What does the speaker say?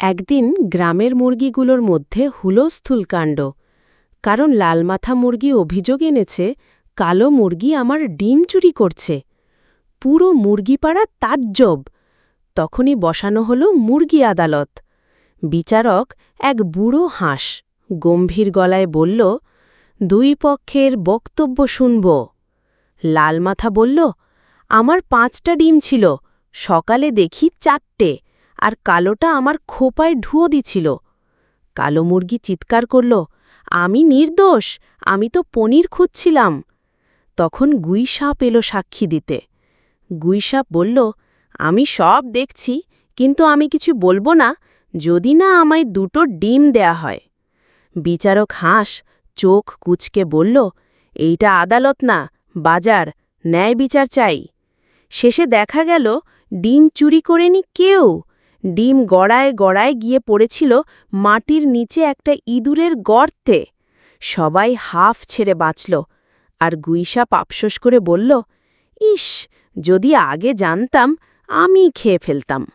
একদিন গ্রামের মুরগিগুলোর মধ্যে হুলস্থুল কাণ্ড কারণ লালমাথা মুরগি অভিযোগ এনেছে, কালো মুরগি আমার ডিম চুরি করছে। পুরো মুরগিপাড়া তাজ্জব। তখনই বসানো হল মুরগি আদালত। বিচারক এক বুড়ো হাঁস গম্ভীর গলায় বলল, দুই পক্ষের বক্তব্য শুনব। লালমাথা বলল, আমার পাঁচটা ডিম ছিল, সকালে দেখি চারটে। আর কালোটা আমার খোপায় ঢুয়ো দিছিল। কালো মুরগি চিৎকার করল, আমি নির্দোষ, আমি তো পনির খুঁজছিলাম। তখন গুইসাপ এলো সাক্ষী দিতে। গুইসাপ বলল, আমি সব দেখছি, কিন্তু আমি কিছু বলব না, যদি না আমায় দুটো ডিম দেয়া হয়। বিচারক হাঁস চোখ কুচকে বলল, এইটা আদালত না, বাজার, ন্যায় বিচার চাই। শেষে দেখা গেল, ডিম চুরি করেনি কেউ। ডিম গড়ায় গড়ায় গিয়ে পড়েছিল মাটির নিচে একটা ইঁদুরের গর্তে। সবাই হাফ ছেড়ে বাঁচল আর গুইসা পাপসোস করে বলল, ইস, যদি আগে জানতাম আমি খেয়ে ফেলতাম।